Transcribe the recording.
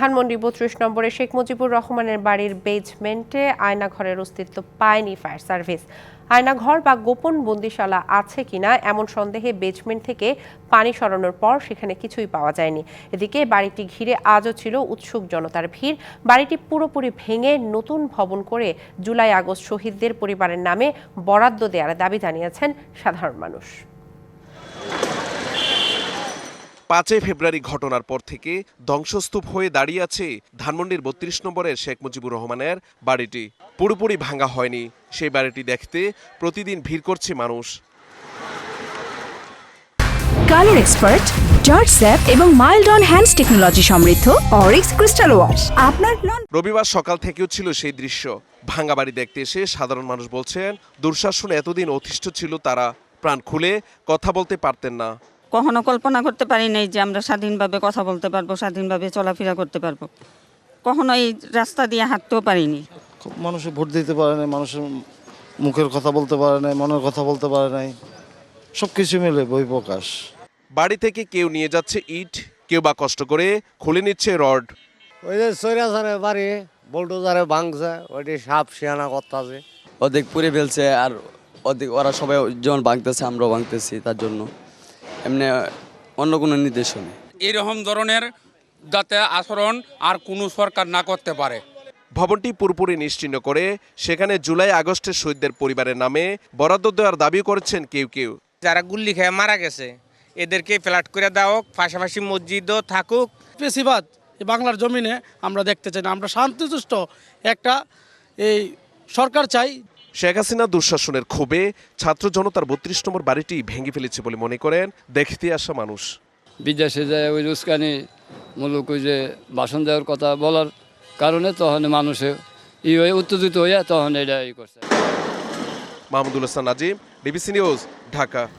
ধানমন্ডি বত্রিশ নম্বরে শেখ মুজিবুর রহমানের বাড়ির বেজমেন্টে আয়নাঘরের অস্তিত্ব পায়নি ফায়ার সার্ভিস আয়নাঘর বা গোপন বন্দিশালা আছে কিনা এমন সন্দেহে বেজমেন্ট থেকে পানি সরানোর পর সেখানে কিছুই পাওয়া যায়নি। এদিকে বাড়িটি ঘিরে আজও ছিল উৎসুক জনতার ভিড়। বাড়িটি পুরোপুরি ভেঙে নতুন ভবন করে জুলাই আগস্ট শহীদদের পরিবারের নামে বরাদ্দ দেওয়ার দাবি জানিয়েছেন সাধারণ মানুষ। পাঁচই ফেব্রুয়ারি ঘটনার পর থেকে ধ্বংসস্তূপ হয়ে দাঁড়িয়ে আছে ধানমন্ডির বত্রিশ নম্বরের শেখ মুজিবুর রহমানের বাড়িটি। পুরোপুরি ভাঙা হয়নি। সেই বাড়িটি দেখতে প্রতিদিন ভিড় করছে মানুষ। কালার এক্সপার্ট জর্জ স্যাপ এবং মাইল্ড অন হ্যান্ডস টেকনোলজি সমৃদ্ধ অরিক্স ক্রিস্টাল ওয়াশ। আপনার রবিবার সকাল থেকেও ছিল সেই দৃশ্য। ভাঙা বাড়ি দেখতে এসে সাধারণ মানুষ বলছেন দুঃশাসন এতদিন অতিষ্ঠ ছিল তারা। প্রাণ খুলে কথা বলতে পারতেন না। কখনো কল্পনা করতে পারি নাই যে আমরা স্বাধীনভাবে কথা বলতে পারব স্বাধীনভাবে চলাফেরা করতে পারব। কখনো এই রাস্তা দিয়ে হাঁটতেও পারিনি। খুব মানুষে ভোট দিতে পারে নাই মানুষের মুখের কথা বলতে পারে নাই মনের কথা বলতে পারে নাই। সব কিছু মিলে বই প্রকাশ। বাড়ি থেকে কেউ নিয়ে যাচ্ছে ইট কেউ বা কষ্ট করে খুলে নিচ্ছে রড। ওই যে সৈরাচারে বাড়ি বল্টুজারে ভাঙছে ওইটি সাপ শিয়ানা করতেছে। অর্ধেক পুড়ে ফেলছে আর অর্ধেক ওরা সবাই যেমন ভাঙতেছে আমরাও ভাঙতেছি তার জন্য। এমনি অন্য কোনো নির্দেশ নেই। এরকম ধরনের যাতে আচরণ আর কোনো সরকার না করতে পারে। ভবনটি পুরোপুরি নিশ্চিহ্ন করে সেখানে জুলাই আগস্টের শহীদদের পরিবারের নামে বরাদ্দ দেওয়ার দাবি করেছেন কেউ কেউ। যারা গুল্লি খেয়ে মারা গেছে এদেরকে ফ্ল্যাট করে হোক পাশাপাশি মসজিদও থাকুক। বেশিরভাগ বাংলার জমিনে আমরা দেখতে চাই না আমরা শান্তিতুষ্ট একটা এই সরকার চাই শেখ হাসিনা দুঃশাসনের ক্ষোভে ছাত্র জনতার বত্রিশ নম্বর বাড়িটি ভেঙে ফেলেছে বলে মনে করেন দেখতে আসা মানুষ। বিদেশে যায় ওই উস্কানি মূলক ওই যে বাসন দেওয়ার কথা বলার কারণে তখন মানুষে ই হয়ে উত্তেজিত হইয়া তখন এটা ই করছে। Mahmudul Hasan Nazim BBC news Dhaka.